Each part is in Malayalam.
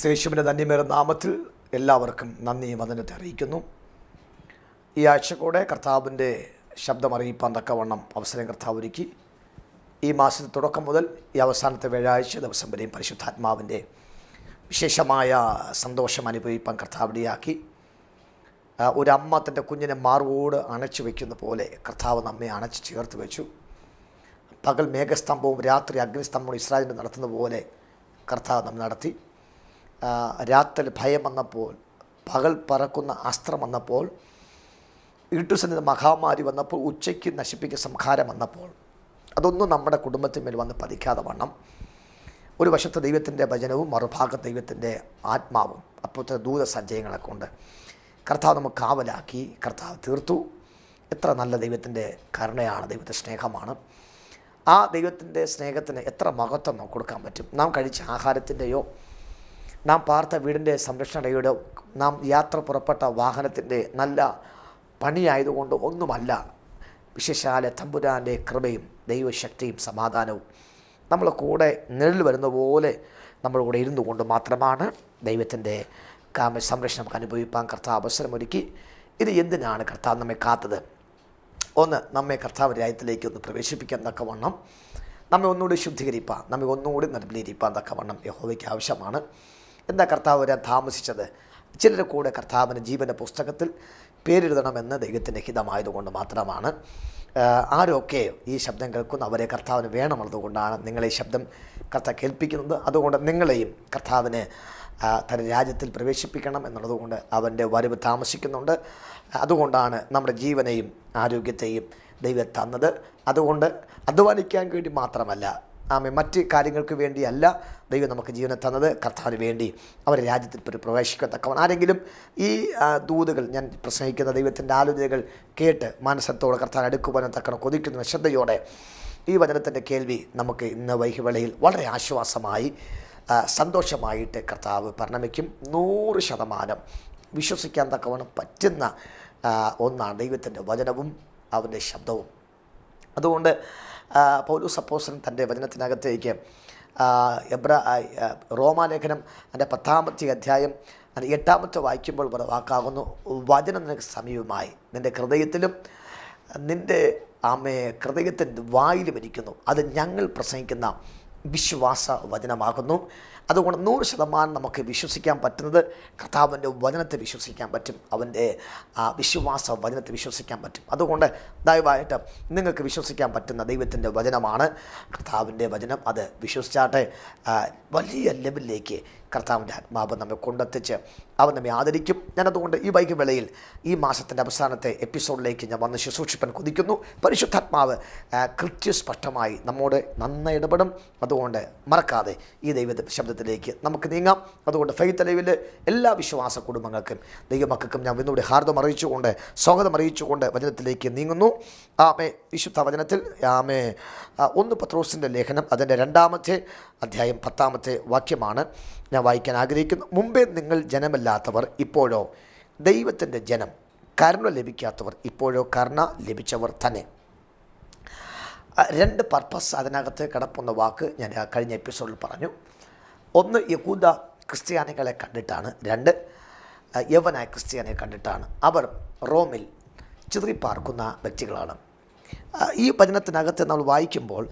ക്രിസ്തേശുവിന്റെ ധന്യമേറെ നാമത്തിൽ എല്ലാവർക്കും നന്ദി വന്ദനത്തെ അറിയിക്കുന്നു. ഈ ആഴ്ച കൂടെ കർത്താവിന്റെ ശബ്ദമറിയിപ്പാൻ തക്കവണ്ണം അവസരം കർത്താവ് ഒരുക്കി. ഈ മാസത്തെ തുടക്കം മുതൽ ഈ അവസാനത്തെ വ്യാഴാഴ്ച ദിവസം വരെയും പരിശുദ്ധാത്മാവിന്റെ വിശേഷമായ സന്തോഷം അനുഭവിപ്പാൻ കർത്താവിടെയാക്കി ഒരമ്മ തന്റെ കുഞ്ഞിനെ മാർവോട് അണച്ചു വയ്ക്കുന്ന പോലെ കർത്താവ് നമ്മെ അണച്ച് ചേർത്ത് വെച്ചു. പകൽ മേഘസ്തംഭവും രാത്രി അഗ്നിസ്തംഭവും ഇസ്രായേലിന്റെ നടത്തുന്ന പോലെ കർത്താവ് നമ്മൾ നടത്തി. രാത്രി ഭയം വന്നപ്പോൾ പകൽ പറക്കുന്ന അസ്ത്രം വന്നപ്പോൾ ഇരുട്ടുസന്നിധ മഹാമാരി വന്നപ്പോൾ ഉച്ചയ്ക്ക് നശിപ്പിക്കുന്ന സംഹാരം വന്നപ്പോൾ അതൊന്നും നമ്മുടെ കുടുംബത്തിന്മേൽ വന്ന് പതിക്കാതെ വണ്ണം. ഒരു വശത്ത് ദൈവത്തിന്റെ ഭജനവും മറുഭാഗത്ത് ദൈവത്തിന്റെ ആത്മാവും അപ്പോഴത്തെ ദൂതസഞ്ചയങ്ങളൊക്കെ ഉണ്ട് കർത്താവ് നമുക്ക് കാവലാക്കി കർത്താവ് തീർത്തു. എത്ര നല്ല ദൈവത്തിന്റെ കരുണയാണ് ദൈവത്തെ സ്നേഹമാണ്. ആ ദൈവത്തിന്റെ സ്നേഹത്തിന് എത്ര മഹത്വം നമുക്ക് കൊടുക്കാൻ പറ്റും? നാം കഴിച്ച ആഹാരത്തിന്റെയോ നാം പാർത്ത വീടിന്റെ സംരക്ഷണയുടെ നാം യാത്ര പുറപ്പെട്ട വാഹനത്തിന്റെ നല്ല പണിയായതുകൊണ്ട് ഒന്നുമല്ല. വിശേഷാല തമ്പുരാന്റെ കൃപയും ദൈവശക്തിയും സമാധാനവും നമ്മൾ കൂടെ നിഴൽ വരുന്ന പോലെ നമ്മൾ കൂടെ ഇരുന്നു കൊണ്ട് മാത്രമാണ് ദൈവത്തിന്റെ കാമ സംരക്ഷണം അനുഭവിപ്പാൻ കർത്താവ് അവസരമൊരുക്കി. ഇത് എന്തിനാണ് കർത്താവ് നമ്മെ കാത്തത്? ഒന്ന് നമ്മെ കർത്താവ് രാജ്യത്തിലേക്ക് ഒന്ന് പ്രവേശിപ്പിക്കാൻ തക്കവണ്ണം നമ്മെ ഒന്നുകൂടി ശുദ്ധീകരിപ്പാൻ നമ്മെ ഒന്നുകൂടി നിർമ്മലീകരിപ്പാൻ തക്കവണ്ണം യഹോവയ്ക്ക് ആവശ്യമാണ്. എന്താ കർത്താവ് വരാൻ താമസിച്ചത്? ചിലരുടെ കൂടെ കർത്താവിന് ജീവന്റെ പുസ്തകത്തിൽ പേരെഴുതണമെന്ന് ദൈവത്തിന്റെ ഹിതമായതുകൊണ്ട് മാത്രമാണ്. ആരൊക്കെ ഈ ശബ്ദം കേൾക്കുന്നു? അവരെ കർത്താവിന് വേണമെന്നതുകൊണ്ടാണ് നിങ്ങളെ ശബ്ദം കർത്താവ് കേൾപ്പിക്കുന്നത്. അതുകൊണ്ട് നിങ്ങളെയും കർത്താവിന് തന്റെ രാജ്യത്തിൽ പ്രവേശിപ്പിക്കണം എന്നുള്ളതുകൊണ്ട് അവന്റെ വരവ് താമസിക്കുന്നുണ്ട്. അതുകൊണ്ടാണ് നമ്മുടെ ജീവനെയും ആരോഗ്യത്തെയും ദൈവം തന്നത്. അതുകൊണ്ട് അധ്വാനിക്കാൻ വേണ്ടി മാത്രമല്ല ആമെ മറ്റ് കാര്യങ്ങൾക്ക് വേണ്ടിയല്ല ദൈവം നമുക്ക് ജീവനെ തന്നത്. കർത്താവിന് വേണ്ടി അവരെ രാജ്യത്തിൽ ഒരു പ്രവേശിക്കത്തക്കവണ്ണം ആരെങ്കിലും ഈ ദൂതുകൾ ഞാൻ പ്രസംഗിക്കുന്ന ദൈവത്തിന്റെ ആലോചനകൾ കേട്ട് മാനസത്തോടെ കർത്താൻ അടുക്കുവാനും തക്കണം കൊതിക്കുന്ന ശ്രദ്ധയോടെ ഈ വചനത്തിന്റെ കേൾവി നമുക്ക് ഇന്ന് വൈകിവേളയിൽ വളരെ ആശ്വാസമായി സന്തോഷമായിട്ട് കർത്താവ് പരിണമിക്കും. നൂറ് ശതമാനം വിശ്വസിക്കാൻ തക്കവണ്ണം പറ്റുന്ന ഒന്നാണ് ദൈവത്തിന്റെ വചനവും അവന്റെ ശബ്ദവും. അതുകൊണ്ട് പൗലൂസ് അപ്പോസൻ തന്റെ വചനത്തിനകത്തേക്ക് എബ്ര റോമാലേഖനം അതിന്റെ പത്താമത്തെ അധ്യായം അതിന്റെ എട്ടാമത്തെ വായിക്കുമ്പോൾ ഇവിടെ വാക്കാകുന്നു വചനം നിനക്ക് സമീപമായി. നിന്റെ ഹൃദയത്തിലും നിന്റെ ആമയെ ഹൃദയത്തിന്റെ വായിലും ഇരിക്കുന്നു. അത് ഞങ്ങൾ പ്രസംഗിക്കുന്ന വിശ്വാസ വചനമാകുന്നു അതുകൊണ്ട് നൂറ് ശതമാനം നമുക്ക് വിശ്വസിക്കാൻ പറ്റുന്നത് കർത്താവിന്റെ വചനത്തെ വിശ്വസിക്കാൻ പറ്റും. അവന്റെ ആ വിശ്വാസ വചനത്തെ വിശ്വസിക്കാൻ പറ്റും. അതുകൊണ്ട് ദയവായിട്ട് നിങ്ങൾക്ക് വിശ്വസിക്കാൻ പറ്റുന്ന ദൈവത്തിന്റെ വചനമാണ് കർത്താവിന്റെ വചനം. അത് വിശ്വസിച്ചാട്ടെ വലിയ ലെവലിലേക്ക് കർത്താവിന്റെ ആത്മാവ് നമ്മെ കൊണ്ടെത്തിച്ച് അവൻ നമ്മെ ആദരിക്കും. ഞാനതുകൊണ്ട് ഈ വൈകി വേളയിൽ ഈ മാസത്തിന്റെ അവസാനത്തെ എപ്പിസോഡിലേക്ക് ഞാൻ വന്ന് ശുശ്രൂഷിപ്പൻ കൊതിക്കുന്നു. പരിശുദ്ധാത്മാവ് കൃത്യസ്പഷ്ടമായി നമ്മോട് നന്നായി ഇടപെടും. അതുകൊണ്ട് മറക്കാതെ ഈ ദൈവ ശബ്ദത്തിലേക്ക് നമുക്ക് നീങ്ങാം. അതുകൊണ്ട് ഫെയ്ത്ത് ലൈവിലെ എല്ലാ വിശ്വാസ കുടുംബങ്ങൾക്കും ദൈവമക്കൾക്കും ഞാൻ ഇന്നുകൂടി ഹാർദം അറിയിച്ചുകൊണ്ട് സ്വാഗതം അറിയിച്ചുകൊണ്ട് വചനത്തിലേക്ക് നീങ്ങുന്നു. ആമേ വിശുദ്ധ വചനത്തിൽ ആമേ ഒന്ന് പത്രോസിന്റെ ലേഖനം അതിന്റെ രണ്ടാമത്തെ അധ്യായം പത്താമത്തെ വാക്യമാണ്. ഞാൻ വായിക്കാൻ ആഗ്രഹിക്കുന്നു. മുമ്പേ നിങ്ങൾ ജനമല്ലാത്തവർ ഇപ്പോഴോ ദൈവത്തിന്റെ ജനം കരുണ ലഭിക്കാത്തവർ ഇപ്പോഴോ കരുണ ലഭിച്ചവർ തന്നെ. രണ്ട് പർപ്പസ് അതിനകത്ത് കിടപ്പുന്ന വാക്ക് ഞാൻ കഴിഞ്ഞ എപ്പിസോഡിൽ പറഞ്ഞു. ഒന്ന് യഹൂദ ക്രിസ്ത്യാനികളെ കണ്ടിട്ടാണ്. രണ്ട് യവനായ ക്രിസ്ത്യാനിയെ കണ്ടിട്ടാണ്. അവർ റോമിൽ ചിതറിപ്പാർക്കുന്ന വ്യക്തികളാണ്. ഈ വചനത്തിനകത്ത് നമ്മൾ വായിക്കുമ്പോൾ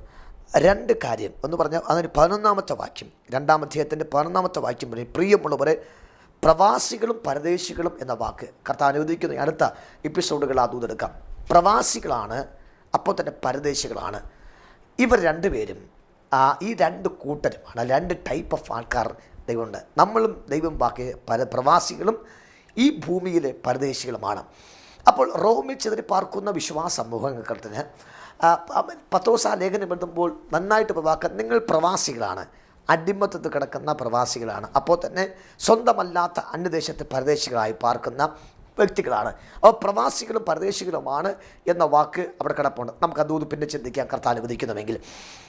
രണ്ട് കാര്യം എന്ന് പറഞ്ഞാൽ അതിന് പതിനൊന്നാമത്തെ വാക്യം. രണ്ടാം അധ്യായത്തിന്റെ പതിനൊന്നാമത്തെ വാക്യം പറയും പ്രിയമുള്ളവരെ പ്രവാസികളും പരദേശികളും എന്ന വാക്ക് കർത്താവ് അനുവദിക്കുന്ന. അടുത്ത എപ്പിസോഡുകൾ ആ ദൂതെടുക്കാം പ്രവാസികളാണ് അപ്പോൾ തന്നെ പരദേശികളാണ്. ഇവർ രണ്ടുപേരും ഈ രണ്ട് കൂട്ടരുമാണ് രണ്ട് ടൈപ്പ് ഓഫ് ആൾക്കാർ ദൈവമുണ്ട്. നമ്മളും ദൈവം ബാക്കി പര പ്രവാസികളും ഈ ഭൂമിയിലെ പരദേശികളുമാണ്. അപ്പോൾ റോമിൽ ചെതിരി പാർക്കുന്ന വിശ്വാസ സമൂഹങ്ങൾക്ക് പത്തോസ ലേഖനം എഴുതുമ്പോൾ നന്നായിട്ട് പ്രവാക്ക നിങ്ങൾ പ്രവാസികളാണ്. അടിമത്തത്തിൽ കിടക്കുന്ന പ്രവാസികളാണ്. അപ്പോൾ തന്നെ സ്വന്തമല്ലാത്ത അന്യദേശത്തെ പരദേശികളായി പാർക്കുന്ന വ്യക്തികളാണ്. അപ്പോൾ പ്രവാസികളും പരദേശികളുമാണ് എന്ന വാക്ക് അവിടെ കിടപ്പുണ്ട്. നമുക്ക് അതൂത് പിന്നെ ചിന്തിക്കാൻ കർത്താൻ അനുവദിക്കുന്നുവെങ്കിൽ.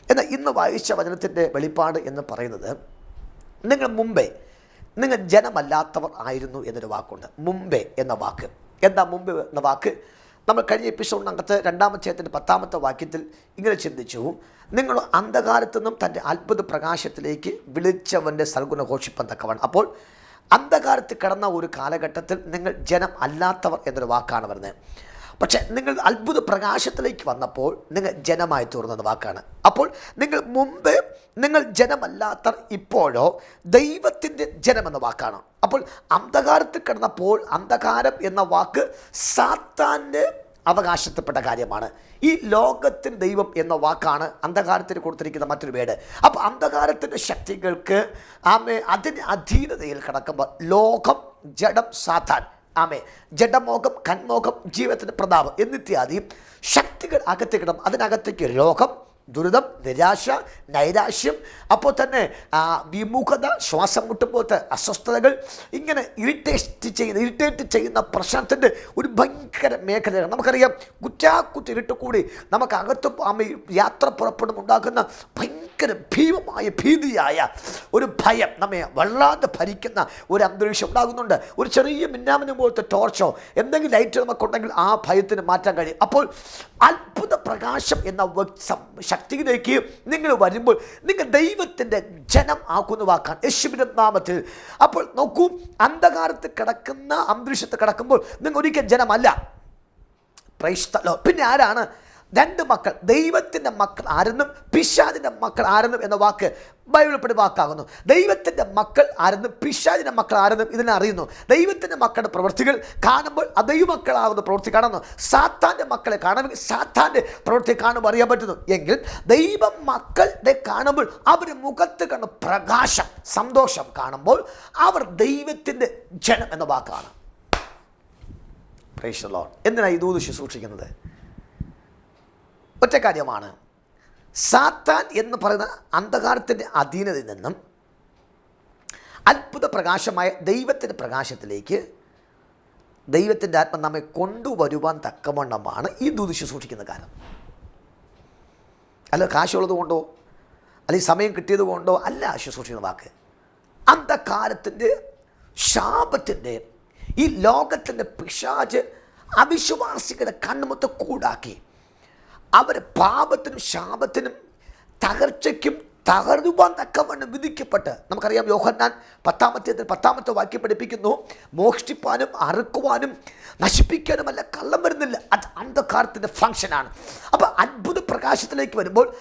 എന്നാൽ ഇന്ന് വായിച്ച വചനത്തിന്റെ വെളിപ്പാട് എന്ന് പറയുന്നത് നിങ്ങൾ മുമ്പേ നിങ്ങൾ ജനമല്ലാത്തവർ ആയിരുന്നു എന്നൊരു വാക്കുണ്ട്. മുമ്പേ എന്ന വാക്ക്. എന്താ മുമ്പ് എന്ന വാക്ക്? നമ്മൾ കഴിഞ്ഞ എപ്പിസോഡിനകത്ത് രണ്ടാമത്തെ പത്താമത്തെ വാക്യത്തിൽ ഇങ്ങനെ ചിന്തിച്ചു. നിങ്ങൾ അന്ധകാരത്തു നിന്നും തന്റെ അത്ഭുത പ്രകാശത്തിലേക്ക് വിളിച്ചവന്റെ സൽഗുണ ഘോഷിപ്പം അപ്പോൾ അന്ധകാരത്തിൽ കിടന്ന ഒരു കാലഘട്ടത്തിൽ നിങ്ങൾ ജനം അല്ലാത്തവർ എന്നൊരു വാക്കാണ് വരുന്നത്. പക്ഷേ നിങ്ങൾ അത്ഭുത പ്രകാശത്തിലേക്ക് വന്നപ്പോൾ നിങ്ങൾ ജനമായി തീർന്നത് വാക്കാണ്. അപ്പോൾ നിങ്ങൾ മുമ്പ് നിങ്ങൾ ജനമല്ലാത്ത ഇപ്പോഴോ ദൈവത്തിന്റെ ജനമെന്ന വാക്കാണ്. അപ്പോൾ അന്ധകാരത്തിൽ കിടന്നപ്പോൾ അന്ധകാരം എന്ന വാക്ക് സാത്താന്റെ അവകാശത്തിൽപ്പെട്ട കാര്യമാണ്. ഈ ലോകത്തിന് ദൈവം എന്ന വാക്കാണ് അന്ധകാരത്തിന് കൊടുത്തിരിക്കുന്ന മറ്റൊരു വേട്. അപ്പോൾ അന്ധകാരത്തിന്റെ ശക്തികൾക്ക് ആമെ അതിന്റെ അധീനതയിൽ കിടക്കുമ്പോൾ ലോകം ജഡം സാത്താൻ. ആമേ ജഡമോഹം കൺമോഹം ജീവിതത്തിന്റെ പ്രതാപം എന്നിത്യാദി ശക്തികൾ അകത്തേക്കിടം. അതിനകത്തേക്ക് രോഗം ദുരിതം നിരാശ നൈരാശ്യം അപ്പോൾ തന്നെ വിമുഖത ശ്വാസം മുട്ടുമ്പോഴത്തെ അസ്വസ്ഥതകൾ ഇങ്ങനെ ഇറിറ്റേറ്റ് ചെയ്യുന്ന ഇറിറ്റേറ്റ് ചെയ്യുന്ന പ്രശ്നത്തിന്റെ ഒരു ഭയങ്കര മേഖലയാണ്. നമുക്കറിയാം കുറ്റാക്കുറ്റി ഇരുട്ട് കൂടി നമുക്ക് അകത്ത് യാത്ര പുറപ്പെടും ഉണ്ടാക്കുന്ന ഭയങ്കര ഭീമമായ ഭീതിയായ ഒരു ഭയം നമ്മെ വല്ലാതെ ഭരിക്കുന്ന ഒരു അന്തരീക്ഷം ഉണ്ടാകുന്നുണ്ട്. ഒരു ചെറിയ മിന്നാമിന് പോലത്തെ ടോർച്ചോ എന്തെങ്കിലും ലൈറ്റ് നമുക്കുണ്ടെങ്കിൽ ആ ഭയത്തിന് മാറ്റാൻ കഴിയും. അപ്പോൾ അത്ഭുത പ്രകാശം എന്ന സം- ശക്തിയിലേക്ക് നിങ്ങൾ വരുമ്പോൾ നിങ്ങൾ ദൈവത്തിന്റെ ജനം ആക്കുന്ന വാക്കാൻ യേശുവിന്റെ നാമത്തിൽ. അപ്പോൾ നോക്കൂ അന്ധകാരത്ത് കിടക്കുന്ന അന്തരീക്ഷത്ത് കിടക്കുമ്പോൾ നിങ്ങൾ ഒരിക്കൽ ജനമല്ല. പ്രൈസ്തലോ പിന്നെ ആരാണ്? രണ്ട് മക്കൾ ദൈവത്തിന്റെ മക്കൾ ആരെന്നും പിശാദിന്റെ മക്കൾ ആരെന്നും എന്ന വാക്ക് ബൈബിൾപ്പെടി വാക്കാകുന്നു. ദൈവത്തിന്റെ മക്കൾ ആരെന്നും പിശാദിന്റെ മക്കൾ ആരെന്നും ഇതിനെ അറിയുന്നു. ദൈവത്തിന്റെ മക്കളുടെ പ്രവൃത്തികൾ കാണുമ്പോൾ ദൈവമക്കളാകുന്ന പ്രവൃത്തി കാണുന്നു. സാത്താന്റെ മക്കളെ കാണുമെങ്കിൽ സാത്താന്റെ പ്രവൃത്തി കാണുമ്പോൾ അറിയാൻ പറ്റുന്നു. എങ്കിൽ ദൈവ മക്കളുടെ കാണുമ്പോൾ അവർ മുഖത്ത് കണ്ട പ്രകാശം സന്തോഷം കാണുമ്പോൾ അവർ ദൈവത്തിന്റെ ജനം എന്ന വാക്കാണ്. എന്തിനാണ് ഈ ദൂത് ശുശ്രൂഷിക്കുന്നത് ഒറ്റ കാര്യമാണ് സാത്താൻ എന്ന് പറയുന്ന അന്ധകാരത്തിന്റെ അധീനതയിൽ നിന്നും അത്ഭുത പ്രകാശമായ ദൈവത്തിന്റെ പ്രകാശത്തിലേക്ക് ദൈവത്തിന്റെ ആത്മ നമ്മെ കൊണ്ടുവരുവാൻ തക്കവണ്ണമാണ് ഈ ദൂത് ശുശ്രൂഷിക്കുന്ന കാലം. അല്ല കാശുള്ളത് കൊണ്ടോ? അല്ലെങ്കിൽ സമയം കിട്ടിയത് കൊണ്ടോ? അല്ല ശുശ്രൂഷിക്കുന്ന വാക്ക്. അന്ധകാരത്തിന്റെ ശാപത്തിന്റെ ഈ ലോകത്തിന്റെ പിശാച് അവിശ്വാസികളുടെ കണ്ണുമൊത്ത കൂടാക്കി അവർ പാപത്തിനും ശാപത്തിനും തകർച്ചയ്ക്കും തകർന്നുപോൻ തക്കവണ്ണം വിധിക്കപ്പെട്ട്. നമുക്കറിയാം യോഹന്നാൻ പത്താമത്തെ പത്താമത്തെ വാക്യം പഠിപ്പിക്കുന്നു മോഷ്ടിപ്പാനും അറുക്കുവാനും നശിപ്പിക്കാനുമല്ല കള്ളം വരുന്നില്ല. അത് അന്ധകാരത്തിന്റെ ഫങ്ഷനാണ് അപ്പോൾ അത്ഭുത പ്രകാശത്തിലേക്ക് വരുമ്പോൾ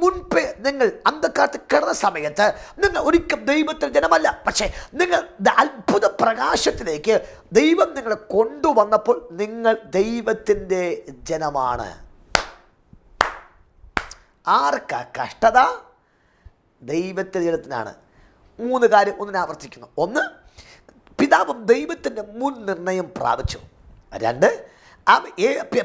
മുൻപേ നിങ്ങൾ അന്ധകാരത്തിൽ കിടന്ന സമയത്ത് നിങ്ങൾ ഒരിക്കലും ദൈവത്തിൽ ജനമല്ല. പക്ഷേ നിങ്ങൾ അത്ഭുത പ്രകാശത്തിലേക്ക് ദൈവം നിങ്ങളെ കൊണ്ടുവന്നപ്പോൾ നിങ്ങൾ ദൈവത്തിന്റെ ജനമാണ്. ആർക്കാ കഷ്ടത? ദൈവത്തിന്റെ ജനത്തിനാണ്. മൂന്ന് കാര്യം ഒന്നിനെ ആവർത്തിക്കുന്നു. ഒന്ന് പിതാവും ദൈവത്തിന്റെ മുൻ നിർണയം പ്രാപിച്ചു. രണ്ട്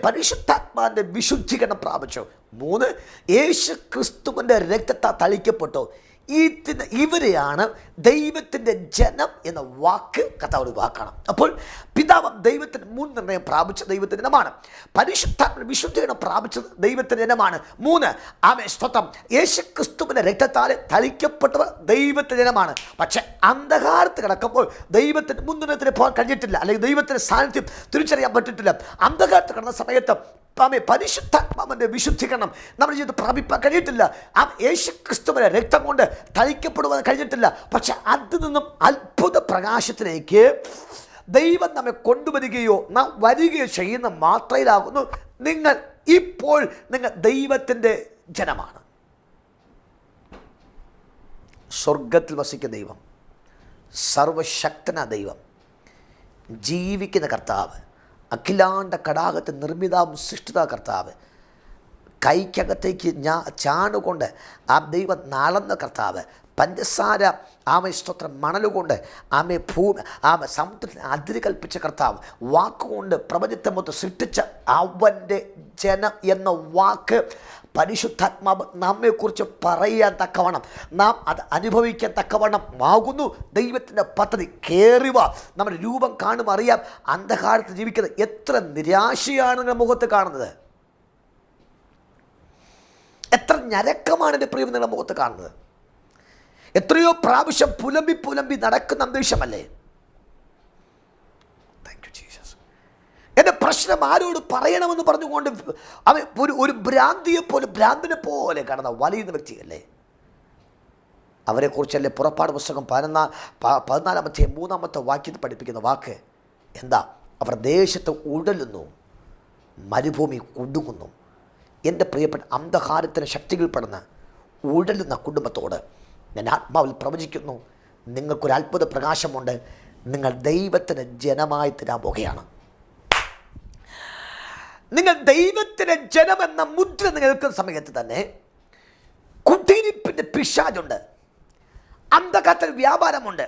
പരിശുദ്ധാത്മാവിന്റെ വിശുദ്ധീകരണം പ്രാപിച്ചു. മൂന്ന് യേശു ക്രിസ്തുവിന്റെ രക്തത്താൽ തളിക്കപ്പെട്ടു. ഇതിന് ഇവരെയാണ് ദൈവത്തിന്റെ ജനം എന്ന വാക്ക് കഥാവ് വാക്കാണ്. അപ്പോൾ പിതാവ് ദൈവത്തിന് മുൻ നിർണയം പ്രാപിച്ച ദൈവത്തിന്റെ ജനമാണ് പരിശുദ്ധ വിശുദ്ധീകരണം പ്രാപിച്ചത് ദൈവത്തിന്റെ ജനമാണ് മൂന്ന് ആമേ സ്വത്തം യേശു ക്രിസ്തുവിന്റെ രക്തത്താൽ തളിക്കപ്പെട്ടവർ ദൈവത്തിന്റെ ഇനമാണ്. പക്ഷെ അന്ധകാരത്ത് കിടക്കുമ്പോൾ ദൈവത്തിന്റെ മുൻനിർണയത്തിന് പോകാൻ കഴിഞ്ഞിട്ടില്ല. അല്ലെങ്കിൽ ദൈവത്തിന്റെ സാന്നിധ്യം തിരിച്ചറിയാൻ പറ്റിയിട്ടില്ല. അന്ധകാരത്ത് കിടന്ന സമയത്ത് ആമേ പരിശുദ്ധാത്മാവിന്റെ വിശുദ്ധീകരണം. നമ്മുടെ ജീവിതത്തിൽ പ്രാപിപ്പാൻ കഴിയത്തില്ല. ആ യേശു ക്രിസ്തുവിന്റെ രക്തം കൊണ്ട് തളിക്കപ്പെടുവാൻ കഴിഞ്ഞിട്ടില്ല. പക്ഷെ അതിൽ നിന്നും അത്ഭുത പ്രകാശത്തിലേക്ക് ദൈവം നമ്മെ കൊണ്ടുവരികയോ നാം വരികയോ ചെയ്യുന്ന മാത്രയിലാകുന്നു. നിങ്ങൾ ഇപ്പോൾ നിങ്ങൾ ദൈവത്തിന്റെ ജനമാണ്. സ്വർഗത്തിൽ വസിക്കുന്ന ദൈവം സർവശക്തന ദൈവം ജീവിക്കുന്ന കർത്താവ് അഖിലാണ്ട കടാകത്തെ നിർമ്മിതാവും സൃഷ്ടിത കർത്താവ് കൈക്കകത്തേക്ക് ഞാ ചാണുകൊണ്ട് ആ ദൈവം നാളന്ന കർത്താവ്. പഞ്ചസാര ആമ സ്തോത്രം മണലുകൊണ്ട് ആമെ ഭൂമി ആമ സമുദ്രത്തിന് അതിര് കൽപ്പിച്ച കർത്താവ്. വാക്കുകൊണ്ട് പ്രപഞ്ചത്തെ മൊത്തം സൃഷ്ടിച്ച അവന്റെ ജനം എന്ന വാക്ക് പരിശുദ്ധാത്മാവ് നമ്മെക്കുറിച്ച് പറയാൻ തക്കവണ്ണം നാം അത് അനുഭവിക്കാൻ തക്കവണ്ണം ആകുന്നു. ദൈവത്തിന്റെ പദ്ധതി കയറിവ നമ്മുടെ രൂപം കാണും അറിയാം. അന്ധകാരത്ത് ജീവിക്കുന്നത് എത്ര നിരാശയാണ് നിങ്ങളുടെ മുഖത്ത് കാണുന്നത്. എത്ര ഞരക്കമാണ് എന്റെ പ്രിയം നിങ്ങളുടെ മുഖത്ത് കാണുന്നത്. എത്രയോ പ്രാവശ്യം പുലമ്പി പുലമ്പി നടക്കുന്ന അന്തരീക്ഷമല്ലേ? എന്റെ പ്രശ്നം ആരോട് പറയണമെന്ന് പറഞ്ഞുകൊണ്ട് അവൻ ഒരു ഒരു ഭ്രാന്തിയെ പോലെ ഭ്രാന്തിനെ പോലെ കടന്ന വലയുന്ന വ്യക്തിയല്ലേ? അവരെക്കുറിച്ചല്ലേ പുറപ്പാട് പുസ്തകം പതിനൊന്നാം പതിനാലാമത്തെ മൂന്നാമത്തെ വാക്യത്തിൽ പഠിപ്പിക്കുന്ന വാക്ക്. എന്താ? അവർ ദേശത്ത് ഉടലുന്നു മരുഭൂമി കുടുങ്ങുന്നു. എന്റെ പ്രിയപ്പെട്ട അന്ധകാരത്തിന് ശക്തികൾപ്പെടുന്ന ഉടലുന്ന കുടുംബത്തോട് ഞാൻ ആത്മാവിൽ പ്രവചിക്കുന്നു. നിങ്ങൾക്കൊരു അത്ഭുത പ്രകാശമുണ്ട്. നിങ്ങൾ ദൈവത്തിന് ജനമായി തരാൻ പോകുകയാണ് നിങ്ങൾ ദൈവത്തിന്റെ ജനമെന്ന മുദ്ര നിൽക്കുന്ന സമയത്ത് തന്നെ കുട്ടിയിരിപ്പിന്റെ പിശാജുണ്ട് അന്ധകാരത്തിൽ വ്യാപാരമുണ്ട്.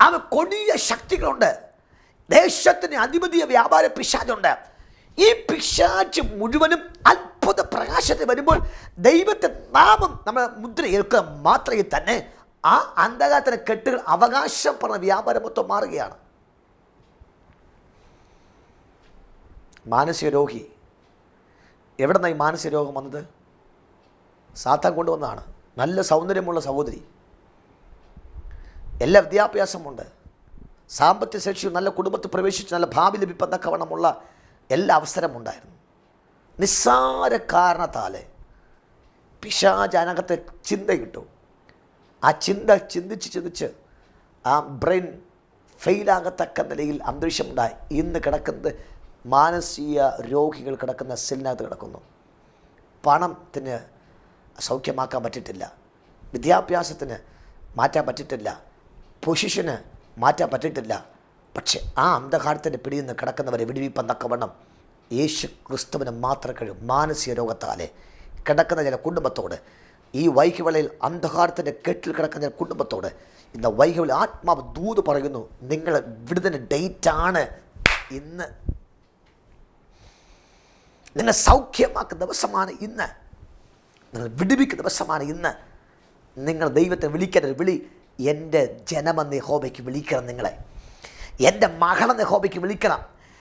അവ കൊടിയ ശക്തികളുണ്ട്. ദേശത്തിന് അധിപതിയ വ്യാപാര പിശാജുണ്ട് ഈ പിശാജ് മുഴുവനും അത്ഭുത പ്രകാശത്തിൽ വരുമ്പോൾ ദൈവത്തെ നാമം നമ്മൾ മുദ്ര ഏൽക്കുക മാത്രമേ തന്നെ ആ അന്ധകാരത്തിലെ കെട്ടുകൾ അവകാശം പറഞ്ഞ വ്യാപാരം മൊത്തം മാറുകയാണ്. മാനസിക രോഗി എവിടെ നിന്നാണ് ഈ മാനസികരോഗം വന്നത്? സാത്താൻ കൊണ്ടുവന്നതാണ്. നല്ല സൗന്ദര്യമുള്ള സഹോദരി. എല്ലാ വിദ്യാഭ്യാസമുണ്ട്. സാമ്പത്തിക ശേഷിയും നല്ല കുടുംബത്തിൽ പ്രവേശിച്ച് നല്ല ഭാവി ലഭിപ്പത്തക്കവണ്ണമുള്ള എല്ലാ അവസരമുണ്ടായിരുന്നു. നിസ്സാര കാരണത്താൽ പിശാചനകത്തെ ചിന്ത കിട്ടും ആ ചിന്ത ചിന്തിച്ച് ചിന്തിച്ച് ആ ബ്രെയിൻ ഫെയിലാകത്തക്ക നിലയിൽ അന്തരീക്ഷമുണ്ടായി. ഇന്ന് കിടക്കുന്നത് മാനസിക രോഗികൾ കിടക്കുന്ന സെല്ലിനകത്ത് കിടക്കുന്നു. പണത്തിന് സൗഖ്യമാക്കാൻ പറ്റിയിട്ടില്ല. വിദ്യാഭ്യാസത്തിന് മാറ്റാൻ പറ്റിയിട്ടില്ല. പൊസിഷന് മാറ്റാൻ പറ്റിയിട്ടില്ല. പക്ഷേ ആ അന്ധകാരത്തിന്റെ പിടിയിൽ നിന്ന് കിടക്കുന്നവരെ വിടുവിപ്പം തക്കവണ്ണം യേശു ക്രിസ്തുവിന് മാത്രം കഴിയും. മാനസിക രോഗത്താലെ കിടക്കുന്ന ചില കുടുംബത്തോട് ഈ വൈകിവളയിൽ അന്ധകാരത്തിന്റെ കെട്ടിൽ കിടക്കുന്ന ചില കുടുംബത്തോട് ഇന്ന് വൈകിവളി ആത്മാവ് ദൂത് പറയുന്നു നിങ്ങൾ വിടുതൽ ഡേറ്റാണ് ഇന്ന്. നിങ്ങൾ സൗഖ്യമാക്കുന്ന ദിവസമാണ് ഇന്ന്. നിങ്ങൾ വിടുവിക്കുന്ന ദിവസമാണ് ഇന്ന്. നിങ്ങൾ ദൈവത്തെ വിളിക്കേണ്ട ഒരു വിളി എന്റെ ജനമെന്ന് ഹോബയ്ക്ക് വിളിക്കണം നിങ്ങളെ. എന്റെ മകളെന്ന് ഹോബയ്ക്ക് വിളിക്കണം.